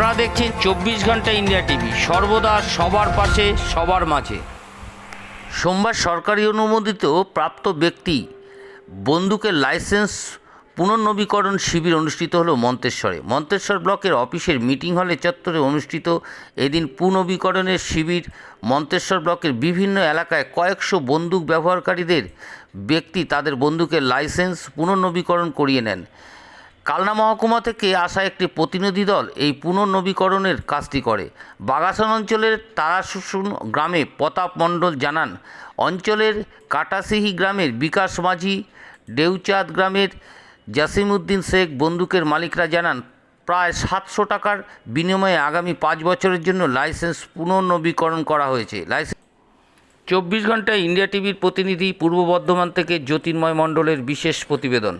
আপনারা দেখছেন চব্বিশ ঘণ্টা ইন্ডিয়া টিভি। সর্বদা সবার পাশে, সবার মাঝে। সোমবার সরকারি অনুমোদিত প্রাপ্ত ব্যক্তি বন্দুকের লাইসেন্স পুনর্নবীকরণ শিবির অনুষ্ঠিত হলো মন্তেশ্বরে। মন্তেশ্বর ব্লকের অফিসের মিটিং হলে চত্বরে অনুষ্ঠিত এদিন পুনর্নবীকরণের শিবির। মন্তেশ্বর ব্লকের বিভিন্ন এলাকায় কয়েকশো বন্দুক ব্যবহারকারীদের ব্যক্তি তাদের বন্দুকের লাইসেন্স পুনর্নবীকরণ করিয়ে নেন। কালনা মহকুমা থেকে আসা একটি প্রতিনিধি দল এই পুনর্নবীকরণের কাজটি করে। বাগাসন অঞ্চলের তারাশুশুন গ্রামে প্রতাপ মণ্ডল জানান, অঞ্চলের কাটাসিহি গ্রামের বিকাশ মাঝি, ডেউচাঁদ গ্রামের জাসিমউদ্দিন শেখ বন্দুকের মালিকরা জানান, প্রায় সাতশো টাকার বিনিময়ে আগামী পাঁচ বছরের জন্য লাইসেন্স পুনর্নবীকরণ করা হয়েছে। লাইসেন্স চব্বিশ ঘন্টায় ইন্ডিয়া টিভির প্রতিনিধি পূর্ব বর্ধমান থেকে জ্যোতির্ময় মণ্ডলের বিশেষ প্রতিবেদন।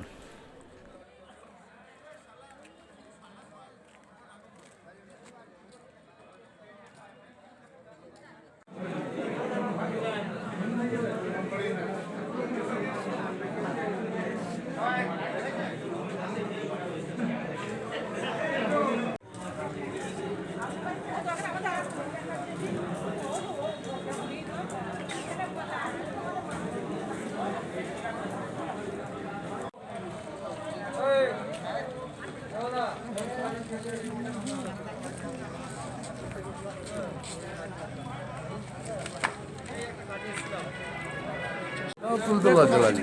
তুলতে পারতে পারলে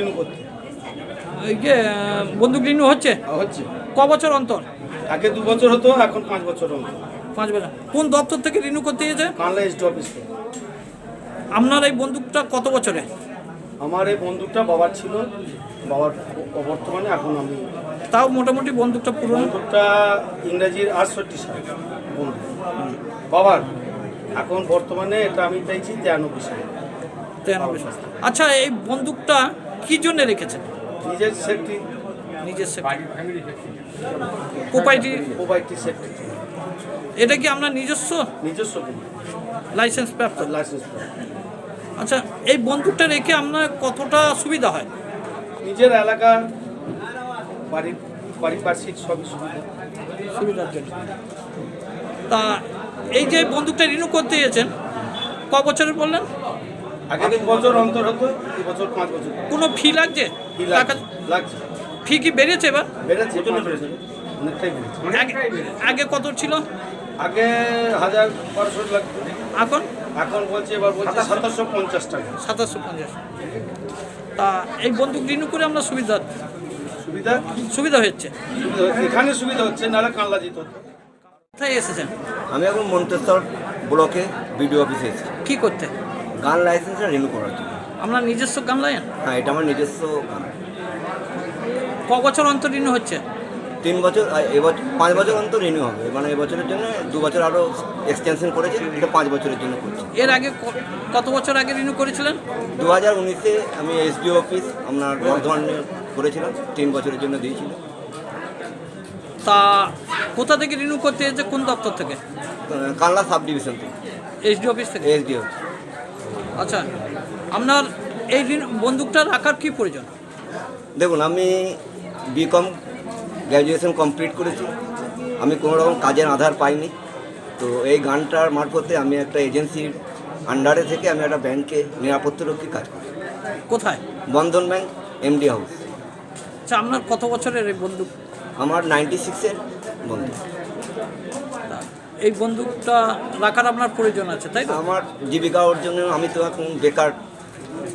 রিনিউ করতে। এই বন্দুক রিনিউ হচ্ছে? হচ্ছে। ক বছর অন্তর? আগে দু বছর হতো এখন পাঁচ বছর হতো পাঁচ বছর। কোন দপ্তর থেকে রিনিউ করতে গেছে কানলা এসডি অফিস থেকে। আপনার এই বন্দুকটা কত বছরে আমার এই বন্দুকটা বাবার ছিল বাবার বর্তমানে এখন আমি তাও মোটামুটি বন্দুকটা পুরনো? বন্দুকটা ইংরেজির আটষট্টি সাল বন্দুক। বাবার। এখন বর্তমানে এটা আমি চাইছি তিরানব্বই সাল। তিরানব্বই সাল। আচ্ছা এই বন্দুকটা কি জন্য রেখেছেন? নিজের সেফটি নিজের প্রোপাইটি মোবাইলটি সেফটি এটা কি আপনার নিজস্ব? নিজস্ব লাইসেন্স প্রাপ্ত। লাইসেন্স আচ্ছা এই বন্দুকটা রেখে আপনার কতটা সুবিধা হয়? নিজের এলাকা বাড়ির পারিপার্শ্বিক সবই সুবিধা। সুবিধার জন্য। তা এই যে বন্দুকটা রিনিউ করতে গেছেন ক বছরের বললেন? আগে দু বছর অন্তর হতো এই বছর পাঁচ বছর। কোনো ফি লাগছে? কি টাকা লাগছে। ফি কি বেড়েছে এবার? বেড়েছে। অনেকটাই বেড়েছে। আগে- আগে কত ছিল? আগে হাজার বারোশো লাগতো। এখন? এখন বলছে এবার বলছে সাতাশশো পঞ্চাশ টাকা। সাতাশশো পঞ্চাশ। তা এই বন্দুক রিনিউ করে আমরা সুবিধা সুবিধা? সুবিধা হচ্ছে সুবিধা হচ্ছে। এখানে সুবিধা হচ্ছে নাহলে কানলা যেতে হতো। কোথায় এসেছেন? আমি এখন মন্তেশ্বর ব্লকে বিডিও অফিসে এসেছি। কি করতে? গান লাইসেন্সটা রিনিউ করার জন্য। আপনার নিজস্ব গান লাইন? হ্যাঁ এটা আমার নিজস্ব গান। ক বছর অন্তর রিনিউ হচ্ছে? তিন বছর এবছর পাঁচ বছর অন্তর রিনিউ হবে। মানে এবছরের জন্য দু বছর আরও এক্সটেনশন করেছে এটা পাঁচ বছরের জন্য করছে। এর আগে কত বছর আগে রিনিউ করেছিলেন? দু হাজার উনিশে আমি এসডিও অফিস আপনার বর্ধমানে করেছিলাম তিন বছরের জন্য দিয়েছিল তা কোথা থেকে রিনিউ করতে এসেছে? কোন দপ্তর থেকে? কানলা সাব ডিভিশন থেকে। এসডি অফিস থেকে? এসডিও আচ্ছা আপনার এই ঋণ বন্দুকটা রাখার কি প্রয়োজন? দেখুন আমি বিকম গ্র্যাজুয়েশন কমপ্লিট করেছি। আমি কোনো রকম কাজের আধার পাইনি। তো এই গানটার মারফতে আমি একটা এজেন্সির আন্ডারে থেকে আমি একটা ব্যাংকে নিরাপত্তারক্ষী কাজ করি। কোথায়? বন্ধন ব্যাংক এমডি হাউস আচ্ছা আপনার কত বছরের এই বন্দুক? আমার নাইনটি সিক্সের বন্ধু তা এই বন্দুকটা রাখার আপনার প্রয়োজন আছে তাই তো? আমার জীবিকা অর্জনে আমি তো এখন বেকার।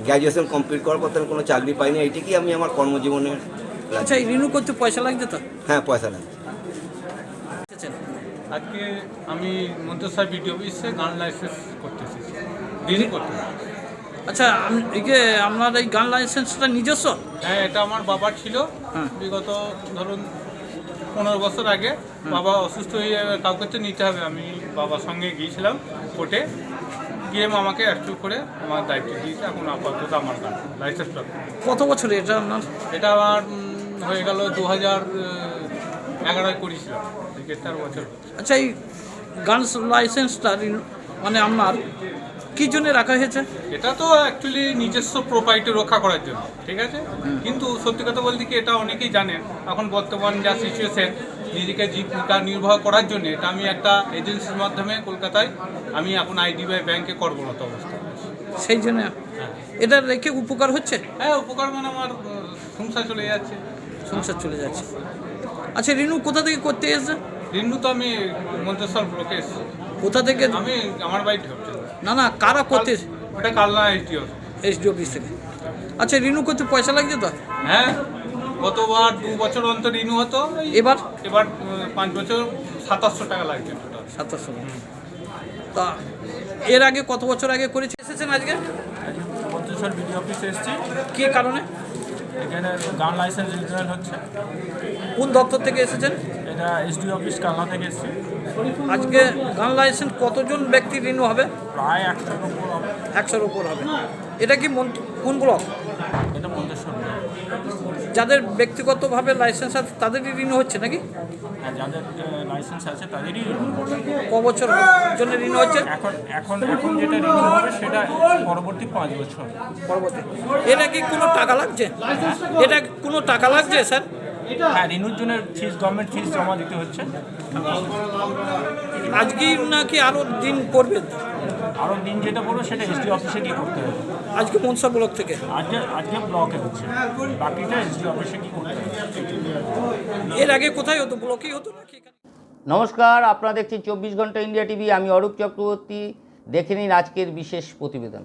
গ্র্যাজুয়েশন কমপ্লিট করার পর কোনো চাকরি পাইনি এইটি কি আমি আমার কর্মজীবনের আচ্ছা এই রিনিউ করতে পয়সা লাগছে তো? হ্যাঁ পয়সা লাগে এসেছেন। আজকে আমি মন্তেশ্বর বিডিও অফিসে গান লাইসেন্স করতে এসেছি রিনিউ করতে আচ্ছা আম- এই যে আপনার এই গান লাইসেন্সটা নিজস্ব? হ্যাঁ এটা আমার বাবার ছিল। হ্যাঁ। বিগত ধরুন পনেরো বছর আগে বাবা অসুস্থ হয়ে কাউকে তো নিতে হবে। আমি বাবার সঙ্গে গিয়েছিলাম কোর্টে। পিএম আমাকে অ্যাপ্রুভ করে আমার দায়িত্ব দিয়েছে এখন আপাতত আমার গান লাইসেন্স কত বছর এটা আপনার এটা আমার হয়ে গেল দু হাজার এগারোয় করেছিলাম। চার বছর আচ্ছা এই গানস লাইসেন্সটা মানে আপনার কী জন্য রাখা হয়েছে? এটা তো অ্যাকচুয়ালি নিজস্ব প্রোপাইটি রক্ষা করার জন্য ঠিক আছে? কিন্তু সত্যি কথা বলতে কি এটা অনেকেই জানেন এখন বর্তমান যা সিচুয়েশন নিজেকে জীবিকা নির্বাহ করার জন্য এটা আমি একটা এজেন্সির মাধ্যমে কলকাতায় আমি এখন আইডিবিআই ব্যাংকে কর্মরত অবস্থা সেই জন্য? এটা রেখে উপকার হচ্ছে? হ্যাঁ উপকার মানে আমার সংসার চলে যাচ্ছে। সংসার চলে যাচ্ছে। আচ্ছা রিনু কোথা থেকে করতে এসেছে? রিন্নু তো আমি মন্তেশ্বর ব্লকে এসেছি। কোথা থেকে? আমি আমার বাড়িতে হচ্ছে না না কারা করতে ওটা কালনা এসডিও এসডি অফিস থেকে। আচ্ছা রিনু করতে পয়সা লাগছে তো? হ্যাঁ গতবার দু বছর অন্তর রিনু হতো। এবার? এবার পাঁচ বছর সাতাশশো টাকা লাগছে সাতাশশো তা এর আগে কত বছর আগে করেছে এসেছেন আজকে? বিডিও অফিসে এসেছি। কি কারণে? এখানে গান লাইসেন্স রিনিউয়াল হচ্ছে। কোন দপ্তর থেকে এসেছেন? এটা এসডি অফিস কালনা থেকে এসেছি। আজকে গান লাইসেন্স কতজন ব্যক্তি রিনু হবে? প্রায় একশোর উপর হবে। একশোর উপর হবে। এটা কি কোন ব্লক? এটা মন্তেশ্বর যাদের ব্যক্তিগতভাবে লাইসেন্স আছে তাদেরই রিনু হচ্ছে নাকি? হ্যাঁ যাদের লাইসেন্স আছে তাদেরই ক বছর জন্য রিনু হচ্ছে? এখন এখন এখন যেটা রিনিউ হবে সেটা পরবর্তী পাঁচ বছর। পরবর্তী। এটা কি কোনো টাকা লাগছে? এটা কোনো টাকা লাগছে স্যার? হ্যাঁ রিনিউর জন্য ফিস গভর্নমেন্ট ফিস জমা দিতে হচ্ছে। আজকেই নাকি আরও দিন পড়বে আরও দিন যেটা বলব সেটা এসডি অফিসে গিয়ে করতে হবে। আজকে মনসা ব্লক থেকে? আজকে আজকে ব্লকে হচ্ছে। বাকিটা এসডি অফিসে গিয়ে করতে হবে। এর আগে কোথায় হতো? ব্লকেই হতো নাকি নমস্কার আপনারা দেখছেন চব্বিশ ঘণ্টা ইন্ডিয়া টিভি। আমি অরূপ চক্রবর্তী। দেখে নিন আজকের বিশেষ প্রতিবেদন।